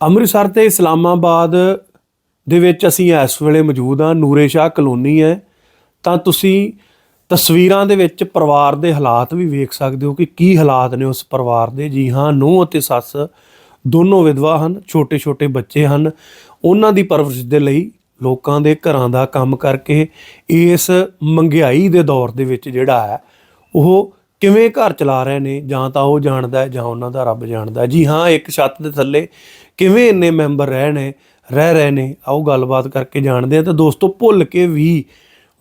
ਅੰਮ੍ਰਿਤਸਰ ਤੇ ਇਸਲਾਮਾਬਾਦ ਦੇ ਵਿੱਚ ਅਸੀਂ ਇਸ ਵੇਲੇ ਮੌਜੂਦ ਹਾਂ। ਨੂਰੇ ਸ਼ਾਹ ਕਲੋਨੀ ਹੈ। ਤਾਂ ਤੁਸੀਂ ਤਸਵੀਰਾਂ ਦੇ ਵਿੱਚ ਪਰਿਵਾਰ ਦੇ ਹਾਲਾਤ ਵੀ ਵੇਖ ਸਕਦੇ ਹੋ ਕਿ ਕੀ ਹਾਲਾਤ ਨੇ ਉਸ ਪਰਿਵਾਰ ਦੇ। ਜੀ ਹਾਂ, ਨੂੰਹ ਅਤੇ ਸੱਸ ਦੋਨੋਂ ਵਿਧਵਾ ਹਨ ਛੋਟੇ ਛੋਟੇ ਬੱਚੇ ਹਨ। ਉਹਨਾਂ ਦੀ ਪਰਵਰਿਸ਼ ਦੇ ਲਈ ਲੋਕਾਂ ਦੇ ਘਰਾਂ ਦਾ ਕੰਮ ਕਰਕੇ ਇਸ ਮਹਿੰਗਾਈ ਦੇ ਦੌਰ ਦੇ ਵਿੱਚ ਜਿਹੜਾ ਹੈ, ਉਹ ਕਿਵੇਂ ਘਰ ਚਲਾ ਰਹੇ ਨੇ? ਜਾਂ ਤਾਂ ਉਹ ਜਾਣਦਾ ਹੈ ਜਾਂ ਉਹਨਾਂ ਦਾ ਰੱਬ ਜਾਣਦਾ ਜੀ ਹਾਂ, ਇੱਕ ਛੱਤ ਦੇ ਥੱਲੇ ਕਿਵੇਂ ਇੰਨੇ ਮੈਂਬਰ ਰਹਿ ਨੇ, ਰਹਿ ਰਹੇ ਨੇ, ਆਓ ਗੱਲਬਾਤ ਕਰਕੇ ਜਾਣਦੇ ਹਾਂ। ਤਾਂ ਦੋਸਤੋ, ਭੁੱਲ ਕੇ ਵੀ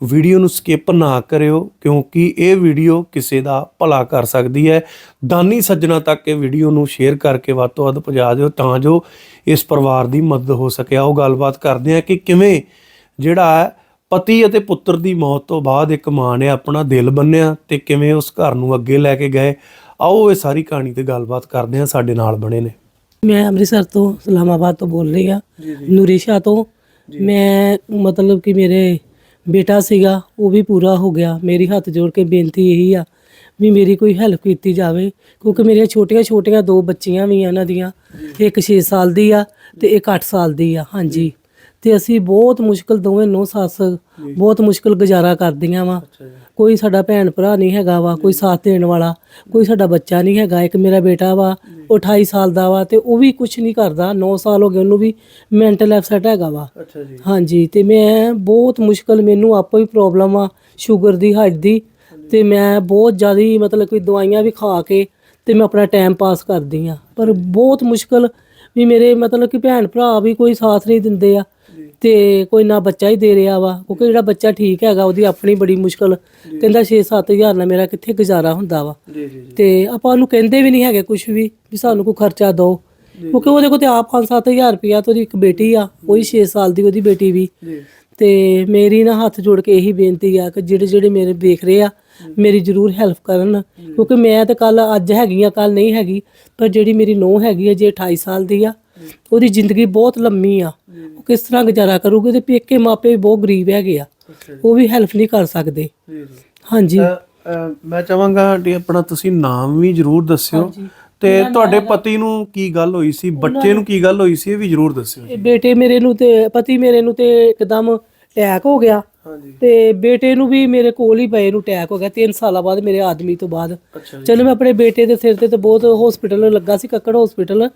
ਵੀਡੀਓ ਨੂੰ ਸਕਿਪ ਨਾ ਕਰਿਓ, ਕਿਉਂਕਿ ਇਹ ਵੀਡੀਓ ਕਿਸੇ ਦਾ ਭਲਾ ਕਰ ਸਕਦੀ ਹੈ। ਦਾਨੀ ਸੱਜਣਾ ਤੱਕ ਇਹ ਵੀਡੀਓ ਨੂੰ ਸ਼ੇਅਰ ਕਰਕੇ ਵੱਧ ਤੋਂ ਵੱਧ ਪਹੁੰਚਾ ਦਿਓ, ਤਾਂ ਜੋ ਇਸ ਪਰਿਵਾਰ ਦੀ ਮਦਦ ਹੋ ਸਕੇ। ਆਓ ਗੱਲਬਾਤ ਕਰਦੇ ਹਾਂ ਕਿ ਕਿਵੇਂ ਜਿਹੜਾ ਪਤੀ ਅਤੇ ਪੁੱਤਰ ਦੀ ਮੌਤ ਤੋਂ ਬਾਅਦ ਇੱਕ ਮਾਂ ਨੇ ਆਪਣਾ ਦਿਲ ਬੰਨਿਆ ਤੇ ਕਿਵੇਂ ਉਸ ਘਰ ਨੂੰ ਅੱਗੇ ਲੈ ਕੇ ਗਏ। ਆਓ ਇਹ ਸਾਰੀ ਕਹਾਣੀ ਤੇ ਗੱਲਬਾਤ ਕਰਦੇ ਹਾਂ, ਸਾਡੇ ਨਾਲ ਬਣੇ ਨੇ। ਮੈਂ ਅੰਮ੍ਰਿਤਸਰ ਤੋਂ ਇਸਲਾਮਾਬਾਦ ਤੋਂ ਬੋਲ ਰਹੀ ਆ ਨੂਰੀ ਸ਼ਾਹ ਤੋਂ। ਮੈਂ ਮਤਲਬ ਕਿ ਮੇਰੇ ਬੇਟਾ ਸੀਗਾ ਉਹ ਵੀ ਪੂਰਾ ਹੋ ਗਿਆ। ਮੇਰੀ ਹੱਥ ਜੋੜ ਕੇ ਬੇਨਤੀ ਇਹੀ ਆ ਵੀ ਮੇਰੀ ਕੋਈ ਹੈਲਪ ਕੀਤੀ ਜਾਵੇ ਕਿਉਂਕਿ ਮੇਰੀਆਂ ਛੋਟੀਆਂ ਛੋਟੀਆਂ ਦੋ ਬੱਚੀਆਂ ਵੀ ਆ ਇਹਨਾਂ ਦੀਆਂ। ਇੱਕ 6 ਸਾਲ ਦੀ ਆ ਤੇ ਇੱਕ 8 ਸਾਲ ਦੀ ਆ ਹਾਂਜੀ। ਤੇ ਅਸੀਂ ਬਹੁਤ ਮੁਸ਼ਕਲ ਦੋਵੇਂ ਨੌ ਸੱਸ ਬਹੁਤ ਮੁਸ਼ਕਲ ਗੁਜ਼ਾਰਾ ਕਰਦੀਆਂ ਵਾ। ਕੋਈ ਸਾਡਾ ਭੈਣ ਭਰਾ ਨਹੀਂ ਹੈਗਾ ਵਾ ਕੋਈ ਸਾਥ ਦੇਣ ਵਾਲਾ ਕੋਈ ਸਾਡਾ ਬੱਚਾ ਨਹੀਂ ਹੈਗਾ ਇੱਕ ਮੇਰਾ ਬੇਟਾ ਵਾ ਉਹ 28 ਸਾਲ ਦਾ ਵਾ ਤੇ ਉਹ ਵੀ ਕੁਝ ਨਹੀਂ ਕਰਦਾ 9 ਸਾਲ ਹੋ ਗਏ ਉਹਨੂੰ ਵੀ ਮੈਂਟਲ ਐਪਸੈਟ ਹੈਗਾ ਵਾ। ਅੱਛਾ ਜੀ। ਹਾਂਜੀ ਤੇ ਮੈਂ ਬਹੁਤ ਮੁਸ਼ਕਲ ਮੈਨੂੰ ਆਪੋ ਹੀ ਪ੍ਰੋਬਲਮ ਆ ਸ਼ੂਗਰ ਦੀ ਹਾਰਟ ਦੀ ਤੇ ਮੈਂ ਬਹੁਤ ਜ਼ਿਆਦਾ ਮਤਲਬ ਕਿ ਦਵਾਈਆਂ ਵੀ ਖਾ ਕੇ ਤੇ ਮੈਂ ਆਪਣਾ ਟਾਈਮ ਪਾਸ ਕਰਦੀ ਆ। ਪਰ ਬਹੁਤ ਮੁਸ਼ਕਲ ਵੀ ਮੇਰੇ ਮਤਲਬ ਕਿ ਭੈਣ ਭਰਾ ਵੀ ਕੋਈ ਸਾਥ ਨਹੀਂ ਦਿੰਦੇ ਆ ਤੇ ਕੋਈ ਨਾ ਬੱਚਾ ਹੀ ਦੇ ਰਿਹਾ ਵਾ ਕਿਉਂਕਿ ਜਿਹੜਾ ਬੱਚਾ ਠੀਕ ਹੈਗਾ ਉਹਦੀ ਆਪਣੀ ਬੜੀ ਮੁਸ਼ਕਲ। ਕਹਿੰਦਾ 6-7000 ਨਾਲ ਮੇਰਾ ਕਿੱਥੇ ਗੁਜ਼ਾਰਾ ਹੁੰਦਾ ਵਾ। ਜੀ ਜੀ ਤੇ ਆਪਾਂ ਉਹਨੂੰ ਕਹਿੰਦੇ ਵੀ ਨਹੀਂ ਹੈਗੇ ਕੁਝ ਵੀ ਵੀ ਸਾਨੂੰ ਕੋਈ ਖਰਚਾ ਦਿਓ ਕਿਉਂਕਿ ਉਹਦੇ ਕੋਲ ਤੇ ਆਪ 5-7000 ਰੁਪਇਆ ਤੇ ਉਹਦੀ ਇੱਕ ਬੇਟੀ ਆ ਉਹ ਹੀ 6 ਸਾਲ ਦੀ ਉਹਦੀ ਬੇਟੀ ਵੀ। ਜੀ। ਤੇ ਮੇਰੀ ਨਾ ਹੱਥ ਜੋੜ ਕੇ ਇਹੀ ਬੇਨਤੀ ਆ ਕਿ ਜਿਹੜੇ ਜਿਹੜੇ ਮੇਰੇ ਦੇਖ ਰਹੇ ਆ ਮੇਰੀ ਜ਼ਰੂਰ ਹੈਲਪ ਕਰਨ। ਕਿਉਂਕਿ ਮੈਂ ਤੇ ਕੱਲ ਅੱਜ ਹੈਗੀ ਆ ਕੱਲ ਨਹੀਂ ਹੈਗੀ ਪਰ ਜਿਹੜੀ ਮੇਰੀ ਨੂੰਹ ਹੈਗੀ ਆ ਜੇ 28 ਸਾਲ ਦੀ ਆ ਉਹਦੀ ਜ਼ਿੰਦਗੀ ਬਹੁਤ ਲੰਮੀ ਆ। ਉਹ ਕਿਸ ਤਰ੍ਹਾਂ ਗੁਜ਼ਾਰਾ ਕਰੂਗੀ ਤੇ ਪੇਕੇ ਮਾਪੇ ਵੀ ਬਹੁਤ ਗਰੀਬ ਹੈਗੇ ਆ। ਉਹ ਵੀ ਹੈਲਪ ਨਹੀਂ ਕਰ ਸਕਦੇ। ਹਾਂਜੀ। ਮੈਂ ਚਾਹਾਂਗਾ ਆਂਟੀ ਆਪਣਾ ਤੁਸੀਂ ਨਾਮ ਵੀ ਜਰੂਰ ਦੱਸਿਓ। ਤੇ ਤੁਹਾਡੇ ਪਤੀ ਨੂੰ ਕੀ ਗੱਲ ਹੋਈ ਸੀ? ਬੱਚੇ ਨੂੰ ਕੀ ਗੱਲ ਹੋਈ ਸੀ? ਇਹ ਵੀ ਜਰੂਰ ਦੱਸਿਓ ਬੇਟੇ ਮੇਰੇ ਨੂੰ ਤੇ ਪਤੀ ਮੇਰੇ ਨੂੰ ਤੇ ਇੱਕਦਮ ਅਟੈਕ ਹੋ ਗਿਆ। ਹਾਂਜੀ। ਤੇ ਬੇਟੇ ਨੂੰ ਵੀ ਮੇਰੇ ਕੋਲ ਹੀ ਪਏ ਨੂੰ ਅਟੈਕ ਹੋ ਗਿਆ। 3 ਸਾਲਾਂ ਬਾਅਦ ਮੇਰੇ ਆਦਮੀ ਤੋਂ ਬਾਅਦ। ਅੱਛਾ ਚਲੋ ਮੈਂ ਆਪਣੇ ਬੇਟੇ ਦੇ ਸਿਰ ਤੇ ਤੇ ਬਹੁਤ ਹਸਪੀਟਲ ਲੱਗਾ ਸੀ ਕੱਕੜ ਹਸਪੀਟਲ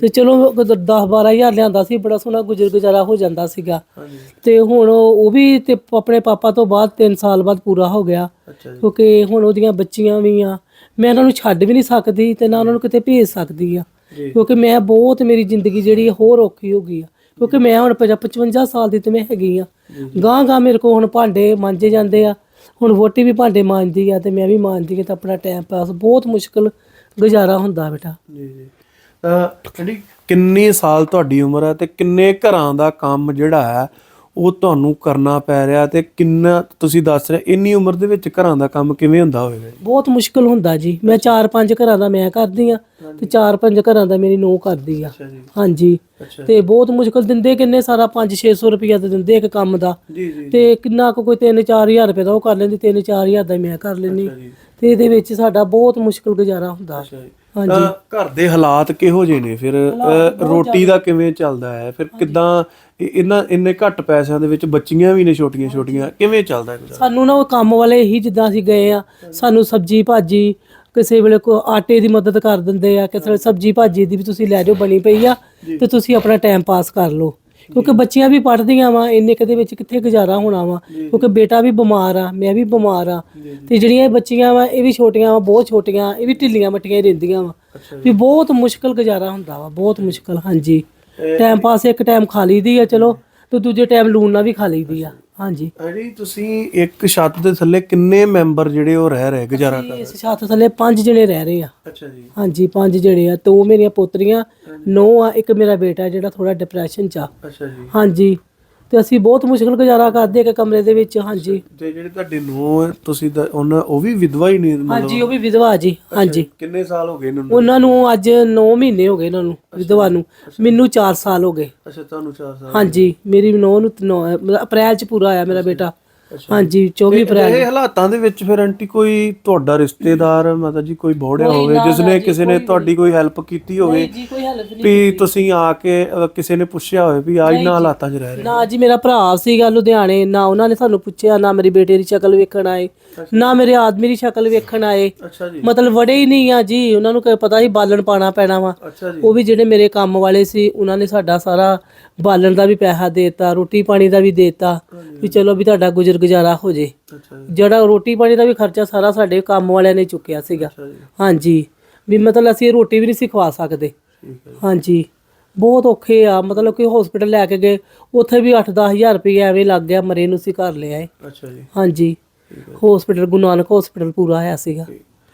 ਤੇ ਚਲੋ 10 12000 ਲਿਆਂਦਾ ਸੀ ਬੜਾ ਸੋਹਣਾ ਗੁਜ਼ਰ ਗੁਜ਼ਾਰਾ ਹੋ ਜਾਂਦਾ ਸੀਗਾ। ਹਾਂਜੀ। ਤੇ ਹੁਣ ਉਹ ਵੀ ਤੇ ਆਪਣੇ ਪਾਪਾ ਤੋਂ ਬਾਅਦ 3 ਸਾਲ ਬਾਅਦ ਪੂਰਾ ਹੋ ਗਿਆ। ਅੱਛਾ ਜੀ। ਕਿਉਂਕਿ ਹੁਣ ਉਹਦੀਆਂ ਬੱਚੀਆਂ ਵੀ ਆ। ਮੈਂ ਉਹਨਾਂ ਨੂੰ ਛੱਡ ਵੀ ਨਹੀਂ ਸਕਦੀ ਤੇ ਨਾ ਉਹਨਾਂ ਨੂੰ ਕਿਤੇ ਭੇਜ ਸਕਦੀ ਆ। ਜੀ। ਕਿਉਂਕਿ ਮੈਂ ਬਹੁਤ ਮੇਰੀ ਜ਼ਿੰਦਗੀ ਜਿਹੜੀ ਹੋਰ ਔਖੀ ਹੋ ਗਈ ਆ। ਕਿਉਂਕਿ ਮੈਂ ਹੁਣ 55 ਸਾਲ ਦੀ ਤੇ ਮੈਂ ਹੈਗੀ ਆ। ਗਾਂ ਗਾਂ ਮੇਰੇ ਕੋਲ ਹੁਣ ਭਾਂਡੇ ਮਾਂਜੇ ਜਾਂਦੇ ਆ। ਹੁਣ ਵੋਟੀ ਵੀ ਭਾਂਡੇ ਮਾਂਜਦੀ ਆ ਤੇ ਮੈਂ ਵੀ ਮਾਂਜਦੀ ਆ ਤਾਂ ਆਪਣਾ ਟਾਈਮ ਪਾਸ ਬਹੁਤ ਮੁਸ਼ਕਲ ਗੁਜ਼ਾਰਾ ਹੁੰਦਾ ਬੇਟਾ। ਜੀ ਜੀ। ਤਾਂ ਕਿੰਨੇ ਸਾਲ ਤੁਹਾਡੀ ਉਮਰ ਹੈ ਤੇ ਕਿੰਨੇ ਘਰਾਂ ਦਾ ਕੰਮ ਜਿਹੜਾ ਹੈ ਉਹ ਤੁਹਾਨੂੰ ਕਰਨਾ ਪੈ ਰਿਹਾ ਤੇ ਕਿੰਨਾ ਤੁਸੀਂ ਦੱਸ ਰਹੇ ਇੰਨੀ ਉਮਰ ਦੇ ਵਿੱਚ ਘਰਾਂ ਦਾ ਕੰਮ ਕਿਵੇਂ ਹੁੰਦਾ ਹੋਵੇਗਾ? ਬਹੁਤ ਮੁਸ਼ਕਲ ਹੁੰਦਾ ਜੀ। ਮੈਂ ਚਾਰ ਪੰਜ ਘਰਾਂ ਦਾ ਮੈਂ ਕਰਦੀ ਆ ਤੇ ਚਾਰ ਪੰਜ ਘਰਾਂ ਦਾ ਮੇਰੀ ਨੂੰਹ ਕਰਦੀ ਆ। ਹਾਂਜੀ। ਤੇ ਬਹੁਤ ਮੁਸ਼ਕਲ ਦਿੰਦੇ ਕਿੰਨੇ ਸਾਰਾ 5-600 ਰੁਪਇਆ ਤੇ ਦਿੰਦੇ ਇੱਕ ਕੰਮ ਦਾ। ਤੇ ਕਿੰਨਾ ਕੁ ਕੋਈ 3-4000 ਰੁਪਏ ਦਾ ਉਹ ਕਰ ਲੈਂਦੀ 3-4000 ਦਾ ਮੈਂ ਕਰ ਲੈਂਦੀ। ਜੀ। ਤੇ ਇਹਦੇ ਵਿੱਚ ਸਾਡਾ ਬਹੁਤ ਮੁਸ਼ਕਲ ਗੁਜ਼ਾਰਾ ਹੁੰਦਾ। ਹਾਂਜੀ। ਘਰ ਦੇ ਹਾਲਾਤ ਕਿਹੋ ਜਿਹੇ ਨੇ? ਫਿਰ ਰੋਟੀ ਦਾ ਕਿਵੇਂ ਚੱਲਦਾ ਹੈ? ਫਿਰ ਕਿਦਾਂ ਇਹਨਾਂ ਇੰਨੇ ਘੱਟ ਪੈਸਿਆਂ ਦੇ ਵਿੱਚ ਬੱਚੀਆਂ ਵੀ ਨੇ ਛੋਟੀਆਂ ਛੋਟੀਆਂ ਕਿਵੇਂ ਚੱਲਦਾ ਹੈ? ਸਾਨੂੰ ਨਾ ਉਹ ਕੰਮ ਵਾਲੇ ਹੀ ਜਿੱਦਾਂ ਅਸੀਂ ਗਏ ਆ ਸਾਨੂੰ ਸਬਜੀ ਭਾਜੀ ਕਿਸੇ ਵੇਲੇ ਕੋ ਆਟੇ ਦੀ ਮਦਦ ਕਰ ਦਿੰਦੇ ਆ ਕਿਸੇ ਵੇਲੇ ਸਬਜੀ ਭਾਜੀ ਦੀ ਵੀ ਤੁਸੀਂ ਲੈ ਜਾਓ ਬਣੀ ਪਈ ਆ ਤੇ ਤੁਸੀਂ ਆਪਣਾ ਟਾਈਮ ਪਾਸ ਕਰ ਲਓ। ਕਿਉਂਕਿ ਬੱਚੀਆਂ ਵੀ ਪੜ੍ਹਦੀਆਂ ਵਾ ਇੰਨੇ ਕਦੇ ਵਿੱਚ ਕਿੱਥੇ ਗੁਜ਼ਾਰਾ ਹੋਣਾ ਵਾ? ਕਿਉਂਕਿ ਬੇਟਾ ਵੀ ਬਿਮਾਰ ਆ ਮੈਂ ਵੀ ਬਿਮਾਰ ਆ। ਤੇ ਜਿਹੜੀਆਂ ਇਹ ਬੱਚੀਆਂ ਵਾ ਇਹ ਵੀ ਛੋਟੀਆਂ ਵਾ ਬਹੁਤ ਛੋਟੀਆਂ ਇਹ ਵੀ ਢਿੱਲੀਆਂ ਮੱਟੀਆਂ ਹੀ ਰਹਿੰਦੀਆਂ ਵਾ। ਵੀ ਬਹੁਤ ਮੁਸ਼ਕਲ ਗੁਜ਼ਾਰਾ ਹੁੰਦਾ ਵਾ ਬਹੁਤ ਮੁਸ਼ਕਲ ਹਾਂਜੀ। ਟਾਈਮ ਪਾਸ ਇੱਕ ਟਾਈਮ ਖਾ ਲਈਦੀ ਆ ਚਲੋ ਤੇ ਦੂਜੇ ਟਾਈਮ ਲੂਣ ਨਾਲ ਵੀ ਖਾ ਲਈਦੀ ਆ। ਹਾਂਜੀ। ਅਜੀ ਤੁਸੀਂ ਇੱਕ ਛੱਤ ਦੇ ਥੱਲੇ ਕਿੰਨੇ ਮੈਂਬਰ ਜਿਹੜੇ ਉਹ ਰਹਿ ਰਹੇ ਗੁਜ਼ਾਰਾ ਕਰ ਇਸ ਛੱਤ ਥੱਲੇ ਪੰਜ ਜਣੇ ਰਹਿ ਰਹੇ ਆ। ਅੱਛਾ ਜੀ। ਹਾਂਜੀ ਪੰਜ ਜਣੇ ਆ ਦੋ ਮੇਰੀਆਂ ਪੋਤਰੀਆਂ ਨੌ ਆ ਇੱਕ ਮੇਰਾ ਬੇਟਾ ਜਿਹੜਾ ਥੋੜਾ ਡਿਪਰੈਸ਼ਨ ਚ ਆ। ਅੱਛਾ ਜੀ। ਹਾਂਜੀ। ਤੇ ਅਸੀਂ ਬਹੁਤ ਮੁਸ਼ਕਲ ਗੁਜ਼ਾਰਾ ਕਰਦੇ ਆ ਕਿ ਕਮਰੇ ਦੇ ਵਿੱਚ ਹਾਂਜੀ। ਤੇ ਜਿਹੜੇ ਤੁਹਾਡੇ ਨੂੰ ਤੁਸੀਂ ਤਾਂ ਉਹਨਾਂ ਉਹ ਵੀ ਵਿਧਵਾ ਹੀ ਨਹੀਂ ਮਤਲਬ ਹਾਂਜੀ ਉਹ ਵੀ ਵਿਧਵਾ ਜੀ ਹਾਂਜੀ। ਕਿੰਨੇ ਸਾਲ ਹੋ ਗਏ ਇਹਨਾਂ ਨੂੰ? ਉਹਨਾਂ ਨੂੰ ਅੱਜ 9 ਮਹੀਨੇ ਹੋ ਗਏ ਉਹਨਾਂ ਨੂੰ ਵਿਧਵਾ ਨੂੰ। ਮੈਨੂੰ 4 ਸਾਲ ਹੋ ਗਏ। ਅੱਛਾ ਤੁਹਾਨੂੰ 4 ਸਾਲ ਹਾਂਜੀ ਮੇਰੀ ਨੌ ਨੂੰ ਅਪ੍ਰੈਲ ਚ ਪੂਰਾ ਆਇਆ ਮੇਰਾ ਬੇਟਾ। ਹਾਂਜੀ 24 ਅਪ੍ਰੈਲ। ਇਹ ਹਾਲਾਤਾਂ ਦੇ ਵਿੱਚ ਫਿਰ ਆਂਟੀ ਕੋਈ ਤੁਹਾਡਾ ਰਿਸ਼ਤੇਦਾਰ ਮਤਲਬ ਜੀ ਕੋਈ ਬੋੜਿਆ ਹੋਵੇ ਜਿਸ ਨੇ ਕਿਸੇ ਨੇ ਤੁਹਾਡੀ ਕੋਈ ਹੈਲਪ ਕੀਤੀ ਹੋਵੇ ਜੀ ਕੋਈ ਹੈਲਪ ਵੀ ਤੁਸੀਂ ਆ ਕੇ ਅ, ਕਿਸੇ ਨੇ ਪੁੱਛਿਆ ਹੋਵੇ ਵੀ ਆ ਇਹਨਾਂ ਹਾਲਾਤਾਂ 'ਚ ਰਹਿ ਰਹੇ ਨਾ ਜੀ ਮੇਰਾ ਭਰਾ ਸੀਗਾ ਲੁਧਿਆਣੇ ਨਾ ਉਹਨਾਂ ਨੇ ਸਾਨੂੰ ਪੁੱਛਿਆ ਨਾ ਮੇਰੀ ਬੇਟੇ ਦੀ ਸ਼ਕਲ ਵੇਖਣ ਆਏ ਨਾ ਮੇਰੇ ਆਦਮੀ ਦੀ ਸ਼ਕਲ ਵੇਖਣ ਆਏ। ਅੱਛਾ ਜੀ। ਮਤਲਬ ਵੜੇ ਹੀ ਨਹੀਂ ਆ ਜੀ ਉਹਨਾਂ ਨੂੰ ਕੀ ਪਤਾ ਸੀ ਬਾਲਣ ਪਾਣਾ ਪੈਣਾ ਵਾ। ਅੱਛਾ ਜੀ। ਉਹ ਵੀ ਜਿਹੜੇ ਮੇਰੇ ਕੰਮ ਵਾਲੇ ਸੀ ਉਹਨਾਂ ਨੇ ਸਾਡਾ ਸਾਰਾ ਬਾਲਣ ਦਾ ਵੀ ਪੈਸਾ ਦੇਤਾ ਰੋਟੀ ਪਾਣੀ ਦਾ ਵੀ ਦੇਤਾ ਵੀ ਚਲੋ ਵੀ ਤੁਹਾਡਾ ਗੁਜ਼ਰ ਗੁਜ਼ਾਰਾ ਹੋ ਜੇ। ਜਿਹੜਾ ਰੋਟੀ ਪਾਣੀ ਦਾ ਵੀ ਖਰਚਾ ਸਾਰਾ ਸਾਡੇ ਕੰਮ ਵਾਲਿਆਂ ਨੇ ਚੁੱਕਿਆ ਸੀਗਾ। ਹਾਂਜੀ। ਵੀ ਮਤਲਬ ਅਸੀਂ ਰੋਟੀ ਵੀ ਨਹੀਂ ਸੀ ਖਵਾ ਸਕਦੇ ਹਾਂਜੀ। ਬਹੁਤ ਔਖੇ ਆ ਮਤਲਬ ਕਿ ਹਸਪੀਟਲ ਲੈ ਕੇ ਗਏ ਉੱਥੇ ਵੀ 8-10000 ਰੁਪਏ ਐਵੇਂ ਲੱਗ ਗਿਆ ਮਰੇ ਨੂੰ ਸੀ ਘਰ ਲਿਆਏ ਅੱਛਾ ਜੀ। ਹਾਂਜੀ। ਹਸਪੀਟਲ ਗੁਰੂ ਨਾਨਕ ਹਸਪੀਟਲ ਪੂਰਾ ਆਇਆ ਸੀਗਾ।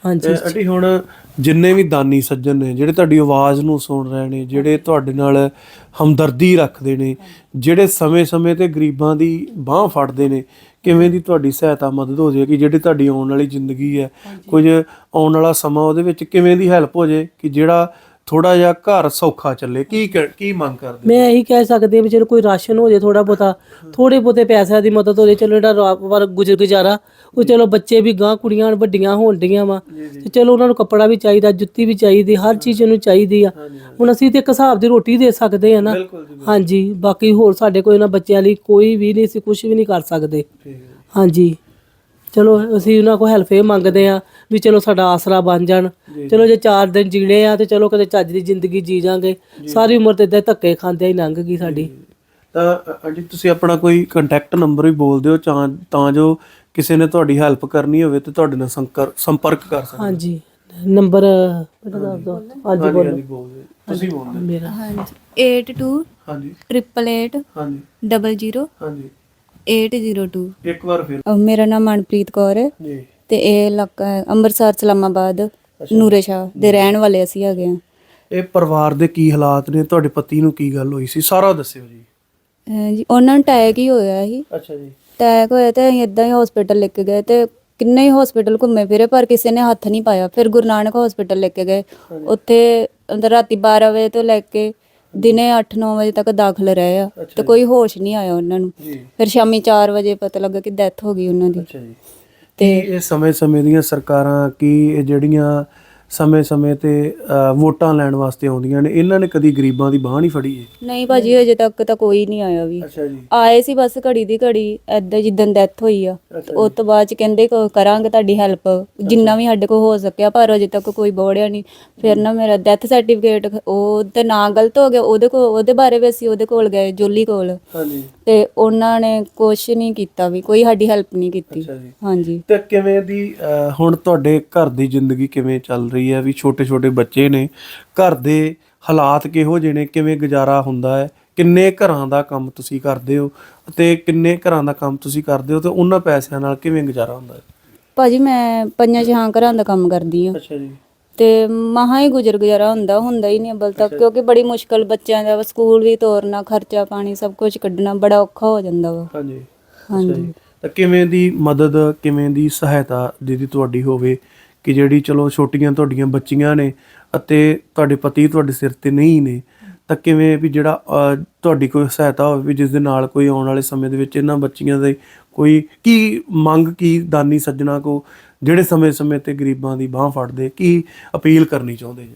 ਹਾਂਜੀ। ਆਂਟੀ ਹੁਣ ਜਿੰਨੇ ਵੀ ਦਾਨੀ ਸੱਜਣ ਨੇ ਜਿਹੜੇ ਤੁਹਾਡੀ ਆਵਾਜ਼ ਨੂੰ ਸੁਣ ਰਹੇ ਨੇ ਜਿਹੜੇ ਤੁਹਾਡੇ ਨਾਲ ਹਮਦਰਦੀ ਰੱਖਦੇ ਨੇ ਜਿਹੜੇ ਸਮੇਂ-ਸਮੇਂ ਤੇ ਗਰੀਬਾਂ ਦੀ ਬਾਹ ਫੜਦੇ ਨੇ ਕਿਵੇਂ ਦੀ ਤੁਹਾਡੀ ਸਹਾਇਤਾ ਮਦਦ ਹੋ ਜਾਏਗੀ ਜਿਹੜੀ ਤੁਹਾਡੀ ਆਉਣ ਵਾਲੀ ਜ਼ਿੰਦਗੀ ਹੈ ਕੁਝ ਆਉਣ ਵਾਲਾ ਸਮਾਂ ਉਹਦੇ ਵਿੱਚ ਕਿਵੇਂ ਦੀ ਹੈਲਪ ਹੋ ਜੇ ਕਿ ਜਿਹੜਾ ਥੋੜਾ ਜਿਹਾ ਘਰ ਸੌਖਾ ਚੱਲੇ ਕੀ ਕ- ਕੀ ਮੰਗ ਕਰਦੇ ਮੈਂ ਇਹੀ ਕਹਿ ਸਕਦੀ ਹਾਂ ਵੀ ਚਲੋ ਕੋਈ ਰਾਸ਼ਨ ਹੋ ਜੇ ਥੋੜਾ ਬਹੁਤਾ ਥੋੜੇ ਬਹੁਤੇ ਪੈਸਿਆਂ ਦੀ ਮਦਦ ਹੋ ਜੇ ਚਲੋ ਜਿਹੜਾ ਰਾਤ ਭਰ ਗੁਜ਼ਰ ਗੁਜ਼ਾਰਾ ਉਹ ਚਲੋ ਬੱਚੇ ਵੀ ਗਾਂ ਕੁੜੀਆਂ ਵੱਡੀਆਂ ਹੋਣ ਡੀਆਂ ਵਾ ਤੇ ਚਲੋ ਉਹਨਾਂ ਨੂੰ ਕੱਪੜਾ ਵੀ ਚਾਹੀਦਾ ਜੁੱਤੀ ਵੀ ਚਾਹੀਦੀ ਹਰ ਚੀਜ਼ ਉਹਨੂੰ ਚਾਹੀਦੀ ਆ। ਹੁਣ ਅਸੀਂ ਤੇ ਇੱਕ ਹਿਸਾਬ ਦੀ ਰੋਟੀ ਦੇ ਸਕਦੇ ਆ ਨਾ। ਬਿਲਕੁਲ ਜੀ ਹਾਂਜੀ ਬਾਕੀ ਹੋਰ ਸਾਡੇ ਕੋਈ ਉਹਨਾਂ ਬੱਚਿਆਂ ਲਈ ਕੋਈ ਵੀ ਨਹੀਂ ਅਸੀਂ ਕੁਝ ਵੀ ਨਹੀਂ ਕਰ ਸਕਦੇ। ਠੀਕ ਹੈ। ਹਾਂਜੀ। ਚਲੋ ਅਸੀਂ ਉਹਨਾਂ ਕੋਲ ਹੈਲਪ ਇਹ ਮੰਗਦੇ ਆ ਵੀ ਚਲੋ ਸਾਡਾ ਆਸਰਾ ਬਣ ਜਾਣ। ਚਲੋ ਜੇ 4 ਦਿਨ ਜੀਣੇ ਆ ਤੇ ਚਲੋ ਕਦੇ ਚੱਜ ਦੀ ਜ਼ਿੰਦਗੀ ਜੀ ਜਾਾਂਗੇ। ਸਾਰੀ ਉਮਰ ਤੇ ਇਦਾਂ ਧੱਕੇ ਖਾਂਦਿਆਂ ਹੀ ਲੰਘ ਗਈ ਸਾਡੀ। ਤਾਂ ਅ- ਆਂਟੀ ਤੁਸੀਂ ਆਪਣਾ ਕੋਈ ਕੰਟੈਕਟ ਨੰਬਰ ਵੀ ਬੋਲ ਦਿਓ ਤਾਂ ਜੋ ਕਿਸੇ ਨੇ ਤੁਹਾਡੀ ਹੈਲਪ ਕਰਨੀ ਹੋਵੇ ਤੇ ਤੁਹਾਡੇ ਨਾਲ ਸੰਪਰਕ ਕਰ ਸਕਣ। ਹਾਂਜੀ। ਨੰਬਰ ਬੇਟਾ ਦੱਸ ਦਿਓ। ਹਾਂਜੀ ਹਾਂਜੀ ਬੋਲੋ। ਤੁਸੀਂ ਬੋਲ ਦਿਓ। ਮੇਰਾ। ਹਾਂਜੀ। 82 ਹਾਂਜੀ। ਟ੍ਰਿਪਲ ਏਟ ਹਾਂਜੀ। ਡਬਲ ਜ਼ੀਰੋ ਹਾਂਜੀ। 802 ਇੱਕ ਵਾਰ ਫਿਰ। ਅਹ ਮੇਰਾ ਨਾਮ ਮਨਪ੍ਰੀਤ ਕੌਰ ਹੈ। ਜੀ। ਤੇ ਇਹ ਇਲਾਕਾ ਹੈ ਅੰਮ੍ਰਿਤਸਰ ਸਲਾਮਾਬਾਦ ਨੂਰੇ ਸ਼ਾਹ ਦੇ ਰਹਿਣ ਵਾਲੇ ਅਸੀਂ ਹੈਗੇ ਹਾਂ। ਇਹ ਪਰਿਵਾਰ ਦੇ ਕੀ ਹਾਲਾਤ ਨੇ? ਤੁਹਾਡੇ ਪਤੀ ਨੂੰ ਕੀ ਗੱਲ ਹੋਈ ਸੀ? ਸਾਰਾ ਦੱਸਿਓ ਜੀ। ਜੀ ਉਹਨਾਂ ਨੂੰ ਅਟੈਕ ਹੀ ਹੋਇਆ ਸੀ। ਅੱਛਾ ਜੀ। ਅਟੈਕ ਹੋਇਆ ਤੇ ਅਸੀਂ ਇਦਾਂ ਹੀ ਹਸਪੀਟਲ ਲੈ ਕੇ ਗਏ ਤੇ ਕਿੰਨੇ ਹੀ ਹਸਪੀਟਲ ਘੁੰਮੇ ਫਿਰੇ ਪਰ ਕਿਸੇ ਨੇ ਹੱਥ ਨਹੀਂ ਪਾਇਆ। ਫਿਰ ਗੁਰੂ ਨਾਨਕ ਹਸਪੀਟਲ ਲੈ ਕੇ ਗਏ। ਉੱਥੇ ਅੰਦਰ ਰਾਤੀ 12 ਵਜੇ ਤੋਂ ਲੈ ਕੇ ਦਿਨੇ 8-9 ਵਜੇ ਤੱਕ ਦਾਖਲ ਰਹੇ ਆ। ਤੇ ਕੋਈ ਹੋਸ਼ ਨਹੀਂ ਆਇਆ ਉਹਨਾਂ ਨੂੰ। ਜੀ। ਫਿਰ ਸ਼ਾਮੀ 4 ਵਜੇ ਪਤਾ ਲੱਗਾ ਕਿ ਡੈਥ ਹੋ ਗਈ ਉਹਨਾਂ ਦੀ। ਅੱਛਾ ਜੀ। ਤੇ ਇਹ ਸਮੇਂ-ਸਮੇਂ ਦੀਆਂ ਸਰਕਾਰਾਂ ਕੀ ਇਹ ਜਿਹੜੀਆਂ ਸਮੇਂ-ਸਮੇਂ ਤੇ ਅ, ਵੋਟਾਂ ਲੈਣ ਵਾਸਤੇ ਆਉਂਦੀਆਂ ਨੇ। ਇਹਨਾਂ ਨੇ ਕਦੀ ਗਰੀਬਾਂ ਦੀ ਬਾਹ ਨਹੀਂ ਫੜੀ ਹੈ ਨਹੀਂ ਭਾਜੀ ਹਜੇ ਤੱਕ ਤਾਂ ਕੋਈ ਨਹੀਂ ਆਇਆ ਵੀ। ਅੱਛਾ ਜੀ। ਆਏ ਸੀ ਬਸ ਘੜੀ ਦੀ ਘੜੀ ਐਦਾਂ ਜਿੱਦਾਂ ਡੈਥ ਹੋਈ ਆ। ਤੇ ਉਸ ਤੋਂ ਬਾਅਦ ਚ ਕਹਿੰਦੇ ਕ- ਕਰਾਂਗੇ ਤੁਹਾਡੀ ਹੈਲਪ ਜਿੰਨਾ ਵੀ ਸਾਡੇ ਕੋਲ ਹੋ ਸਕਿਆ ਪਰ ਅਜੇ ਤੱਕ ਕੋਈ ਬੋੜਿਆ ਨਹੀਂ। ਫਿਰ ਨਾ ਮੇਰਾ ਡੈਥ ਸਰਟੀਫਿਕੇਟ ਉਹ ਤੇ ਨਾਂ ਗਲਤ ਹੋ ਗਿਆ। ਉਹਦੇ ਕੋਲ ਉਹਦੇ ਬਾਰੇ ਵੀ ਅਸੀਂ ਉਹਦੇ ਕੋਲ ਗਏ ਜੋਲੀ ਕੋਲ। ਹਾਂਜੀ। ਤੇ ਉਹਨਾਂ ਨੇ ਕੁਝ ਨਹੀਂ ਕੀਤਾ ਵੀ ਕੋਈ ਸਾਡੀ ਹੈਲਪ ਨਹੀਂ ਕੀਤੀ। ਅੱਛਾ ਜੀ। ਹਾਂਜੀ। ਤੇ ਕਿਵੇਂ ਦੀ ਹੁਣ ਤੁਹਾਡੇ ਘਰ ਦੀ ਜ਼ਿੰਦਗੀ ਕਿਵੇਂ ਚੱਲ ਰਹੀ ਹੈ ਵੀ ਛੋਟੇ-ਛੋਟੇ ਬੱਚੇ ਨੇ ਘਰ ਦੇ ਹਾਲਾਤ ਕਿਹੋ ਜਿਹੇ ਨੇ ਕਿਵੇਂ ਗੁਜ਼ਾਰਾ ਹੁੰਦਾ ਹੈ ਕਿੰਨੇ ਘਰਾਂ ਦਾ ਕੰਮ ਤੁਸੀਂ ਕਰਦੇ ਹੋ ਤੇ ਕਿੰਨੇ ਘਰਾਂ ਦਾ ਕੰਮ ਤੁਸੀਂ ਕਰਦੇ ਹੋ ਤੇ ਉਹਨਾਂ ਪੈਸਿਆਂ ਨਾਲ ਕਿਵੇਂ ਗੁਜ਼ਾਰਾ ਹੁੰਦਾ ਹੈ? ਭਾਜੀ ਮੈਂ ਪੰਜਾਂ ਛਾਂ ਘਰਾਂ ਦਾ ਕੰਮ ਕਰਦੀ ਆ ਅੱਛਾ ਜੀ। ਤੇ ਮਹਾ ਹੀ ਗੁਜ਼ਰ ਗੁਜ਼ਾਰਾ ਹੁੰਦਾ ਹੁੰਦਾ ਹੀ ਨਹੀਂ ਅਬਲ ਤੱਕ ਕਿਉਂਕਿ ਬੜੀ ਮੁਸ਼ਕਲ ਬੱਚਿਆਂ ਦਾ ਸਕੂਲ ਵੀ ਤੋਰਨਾ ਖਰਚਾ ਪਾਣੀ ਸਭ ਕੁਝ ਕੱਢਣਾ ਬੜਾ ਔਖਾ ਹੋ ਜਾਂਦਾ ਵਾ। ਹਾਂਜੀ। ਹਾਂਜੀ। ਤਾਂ ਕਿਵੇਂ ਦੀ ਮਦਦ ਕਿਵੇਂ ਦੀ ਸਹਾਇਤਾ ਦੀਦੀ ਤੁਹਾਡੀ ਹੋਵੇ ਕਿ ਜਿਹੜੀ ਚਲੋ ਛੋਟੀਆਂ ਤੁਹਾਡੀਆਂ ਬੱਚੀਆਂ ਨੇ ਅਤੇ ਤੁਹਾਡੇ ਪਤੀ ਤੁਹਾਡੇ ਸਿਰ ਤੇ ਨਹੀਂ ਨੇ, ਤਾਂ ਕਿਵੇਂ ਵੀ ਜਿਹੜਾ ਤੁਹਾਡੀ ਕੋਈ ਸਹਾਇਤਾ ਹੋਵੇ ਵੀ ਜਿਸ ਦੇ ਨਾਲ ਕੋਈ ਆਉਣ ਵਾਲੇ ਸਮੇਂ ਦੇ ਵਿੱਚ ਇਹਨਾਂ ਬੱਚੀਆਂ ਦੇ ਕੋਈ ਕੀ ਮੰਗ, ਕੀ ਦਾਨੀ ਸੱਜਣਾ ਕੋ ਜਿਹੜੇ ਸਮੇਂ-ਸਮੇਂ ਤੇ ਗਰੀਬਾਂ ਦੀ ਬਾਹ ਫੜਦੇ, ਕੀ ਅਪੀਲ ਕਰਨੀ ਚਾਹੁੰਦੇ ਜੀ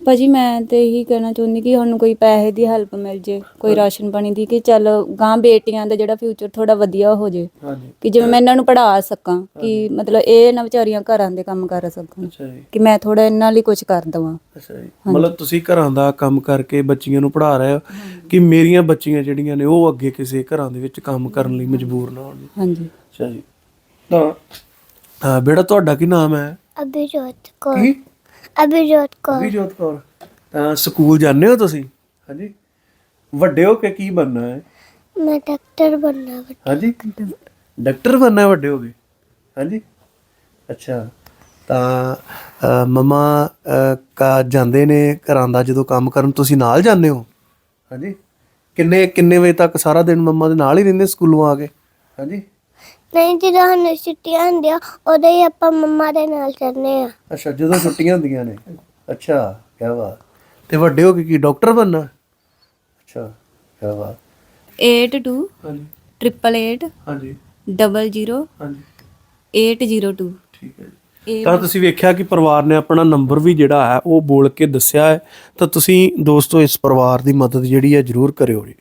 ਭਾਜੀ ਮੈਂ ਤੇ ਇਹੀ ਕਹਿਣਾ ਚਾਹੁੰਦੀ ਕਿ ਸਾਨੂੰ ਕੋਈ ਪੈਸੇ ਦੀ ਹੈਲਪ ਮਿਲ ਜੇ ਕੋਈ ਰਾਸ਼ਨ ਪਾਣੀ ਦੀ ਕਿ ਚੱਲ ਗਾਂ ਬੇਟੀਆਂ ਦਾ ਜਿਹੜਾ ਫਿਊਚਰ ਥੋੜਾ ਵਧੀਆ ਹੋ ਜੇ। ਹਾਂਜੀ। ਕਿ ਜਿਵੇਂ ਮੈਂ ਇਹਨਾਂ ਨੂੰ ਪੜ੍ਹਾ ਸਕਾਂ ਕਿ ਮਤਲਬ ਇਹ ਨਾ ਵਿਚਾਰੀਆਂ ਘਰਾਂ ਦੇ ਕੰਮ ਕਰ ਸਕਣ ਅੱਛਾ ਜੀ। ਕਿ ਮੈਂ ਥੋੜਾ ਇਹਨਾਂ ਲਈ ਕੁਝ ਕਰ ਦਵਾਂ। ਅੱਛਾ ਜੀ। ਮਤਲਬ ਤੁਸੀਂ ਘਰਾਂ ਦਾ ਕੰਮ ਕਰਕੇ ਬੱਚੀਆਂ ਨੂੰ ਪੜ੍ਹਾ ਰਹੇ ਹੋ ਕਿ ਮੇਰੀਆਂ ਬੱਚੀਆਂ ਜਿਹੜੀਆਂ ਨੇ ਉਹ ਅੱਗੇ ਕਿਸੇ ਘਰਾਂ ਦੇ ਵਿੱਚ ਕੰਮ ਕਰਨ ਲਈ ਮਜਬੂਰ ਨਾ ਹੋਣ। ਹਾਂਜੀ। ਅੱਛਾ ਜੀ। ਤਾਂ ਹਾਂ ਬੇੜਾ ਤੁਹਾਡਾ ਕੀ ਨਾਮ ਹੈ? ਅਭਿਜੋਤ ਕੌਰ। ਕੀ? ਅਭਿਜੋਤ ਕੌਰ। ਵਿਜੋਤ ਕੌਰ। ਤਾਂ ਸਕੂਲ ਜਾਂਦੇ ਹੋ ਤੁਸੀਂ? ਹਾਂਜੀ। ਵੱਡੇ ਹੋ ਕੇ ਕੀ ਬਣਨਾ ਹੈ? ਮੈਂ ਡਾਕਟਰ ਬਣਨਾ ਵਾ। ਹਾਂਜੀ। ਡਾਕਟਰ ਬਣਨਾ ਹੈ ਵੱਡੇ ਹੋ ਕੇ? ਹਾਂਜੀ। ਅੱਛਾ। ਤਾਂ ਮਮਾ ਕਾ ਜਾਂਦੇ ਨੇ ਘਰਾਂ ਦਾ ਜਦੋਂ ਕੰਮ ਕਰਨ ਤੁਸੀਂ ਨਾਲ ਜਾਂਦੇ ਹੋ? ਹਾਂਜੀ। ਕਿੰਨੇ ਕਿੰਨੇ ਵਜੇ ਤੱਕ ਸਾਰਾ ਦਿਨ ਮਮਾ ਦੇ ਨਾਲ ਹੀ ਰਹਿੰਦੇ ਸਕੂਲੋਂ ਆ ਕੇ? ਹਾਂਜੀ। ਨਹੀਂ ਜਦੋਂ ਸਾਨੂੰ ਛੁੱਟੀਆਂ ਹੁੰਦੀਆਂ ਉਦੋਂ ਹੀ ਆਪਾਂ ਮੰਮਾ ਦੇ ਨਾਲ ਜਾਂਦੇ ਆ ਅੱਛਾ ਜਦੋਂ ਛੁੱਟੀਆਂ ਹੁੰਦੀਆਂ ਨੇ। ਅੱਛਾ ਕਿਆ ਬਾਤ। ਤੇ ਵੱਡੇ ਹੋ ਕੇ ਕੀ ਡਾਕਟਰ ਬਣਨਾ? ਅੱਛਾ ਕਿਆ ਬਾਤ। 82 ਹਾਂਜੀ। ਟ੍ਰਿਪਲ 8 ਹਾਂਜੀ। 00 ਹਾਂਜੀ। 802 ਠੀਕ ਹੈ ਜੀ। ਤਾਂ ਤੁਸੀਂ ਵੇਖਿਆ ਕਿ ਪਰਿਵਾਰ ਨੇ ਆਪਣਾ ਨੰਬਰ ਵੀ ਜਿਹੜਾ ਹੈ ਉਹ ਬੋਲ ਕੇ ਦੱਸਿਆ ਹੈ। ਤਾਂ ਤੁਸੀਂ ਦੋਸਤੋ ਇਸ ਪਰਿਵਾਰ ਦੀ ਮਦਦ ਜਿਹੜੀ ਹੈ ਜਰੂਰ ਕਰਿਓ ਜੀ।